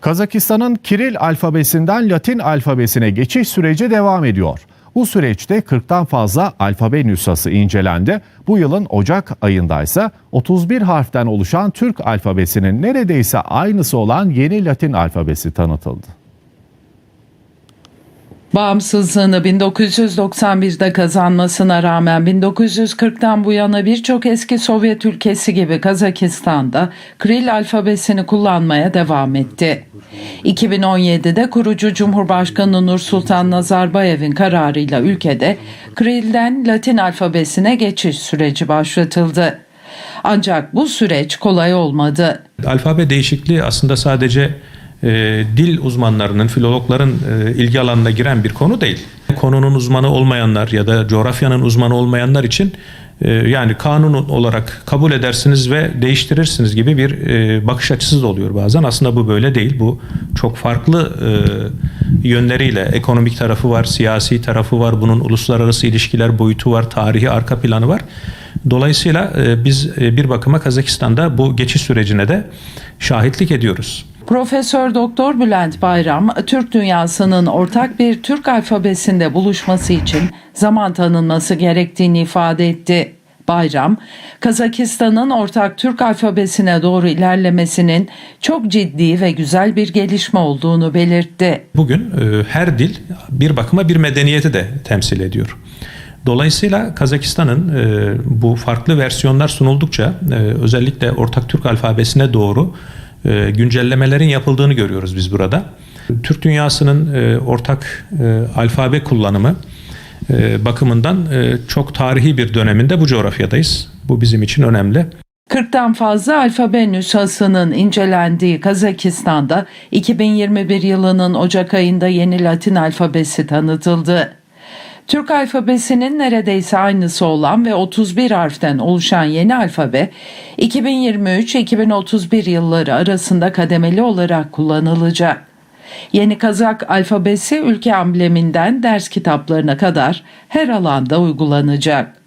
Kazakistan'ın Kiril alfabesinden Latin alfabesine geçiş süreci devam ediyor. Bu süreçte 40'tan fazla alfabe nüshası incelendi. Bu yılın Ocak ayında ise 31 harften oluşan Türk alfabesinin neredeyse aynısı olan yeni Latin alfabesi tanıtıldı. Bağımsızlığını 1991'de kazanmasına rağmen 1940'tan bu yana birçok eski Sovyet ülkesi gibi Kazakistan'da Kiril alfabesini kullanmaya devam etti. 2017'de kurucu Cumhurbaşkanı Nursultan Nazarbayev'in kararıyla ülkede Kiril'den Latin alfabesine geçiş süreci başlatıldı. Ancak bu süreç kolay olmadı. Alfabe değişikliği aslında sadece e, dil uzmanlarının, filologların e, ilgi alanına giren bir konu değil. Konunun uzmanı olmayanlar ya da coğrafyanın uzmanı olmayanlar için e, yani kanun olarak kabul edersiniz ve değiştirirsiniz gibi bir e, bakış açısı da oluyor bazen. Aslında bu böyle değil. Bu çok farklı e, yönleriyle ekonomik tarafı var, siyasi tarafı var, bunun uluslararası ilişkiler boyutu var, tarihi arka planı var. Dolayısıyla e, biz e, bir bakıma Kazakistan'da bu geçiş sürecine de şahitlik ediyoruz. Profesör Doktor Bülent Bayram, Türk dünyasının ortak bir Türk alfabesinde buluşması için zaman tanınması gerektiğini ifade etti. Bayram, Kazakistan'ın ortak Türk alfabesine doğru ilerlemesinin çok ciddi ve güzel bir gelişme olduğunu belirtti. Bugün e, her dil bir bakıma bir medeniyeti de temsil ediyor. Dolayısıyla Kazakistan'ın e, bu farklı versiyonlar sunuldukça e, özellikle ortak Türk alfabesine doğru e, güncellemelerin yapıldığını görüyoruz biz burada. Türk dünyasının e, ortak e, alfabe kullanımı e, bakımından çok tarihi bir döneminde bu coğrafyadayız. Bu bizim için önemli. 40'tan fazla alfabe nüshasının incelendiği Kazakistan'da 2021 yılının Ocak ayında yeni Latin alfabesi tanıtıldı. Türk alfabesinin neredeyse aynısı olan ve 31 harften oluşan yeni alfabe 2023-2031 yılları arasında kademeli olarak kullanılacak. Yeni Kazak alfabesi ülke ambleminden ders kitaplarına kadar her alanda uygulanacak.